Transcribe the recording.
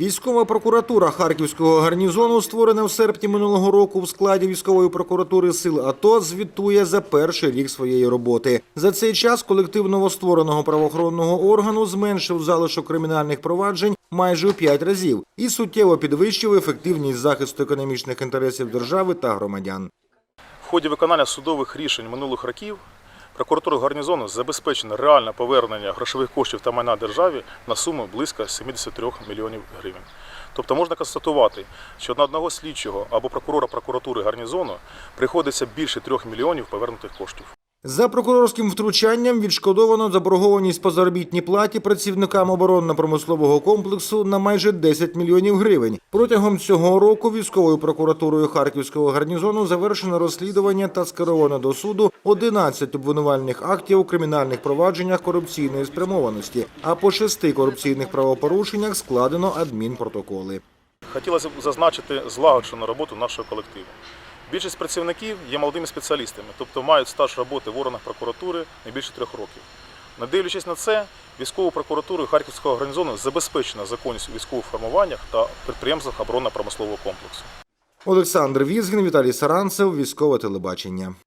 Військова прокуратура Харківського гарнізону, створена в серпні минулого року в складі військової прокуратури сил АТО, звітує за перший рік своєї роботи. За цей час колектив новоствореного правоохоронного органу зменшив залишок кримінальних проваджень майже у п'ять разів і суттєво підвищив ефективність захисту економічних інтересів держави та громадян. В ході виконання судових рішень минулих років прокуратура гарнізону забезпечено реальне повернення грошових коштів та майна державі на суму близько 73 мільйонів гривень. Тобто можна констатувати, що на одного слідчого або прокурора прокуратури гарнізону приходиться більше 3 мільйонів повернутих коштів. За прокурорським втручанням відшкодовано заборгованість по заробітній платі працівникам оборонно-промислового комплексу на майже 10 мільйонів гривень. Протягом цього року військовою прокуратурою Харківського гарнізону завершено розслідування та скеровано до суду 11 обвинувальних актів у кримінальних провадженнях корупційної спрямованості, а по шести корупційних правопорушеннях складено адмінпротоколи. Хотілося б зазначити злагоджену роботу нашого колективу. Більшість працівників є молодими спеціалістами, тобто мають стаж роботи в органах прокуратури не більше трьох років. Не дивлячись на це, військову прокуратуру Харківського гарнізону забезпечена законність у військових формуваннях та підприємствах оборонно-промислового комплексу. Олександр Візгін, Віталій Саранцев, військове телебачення.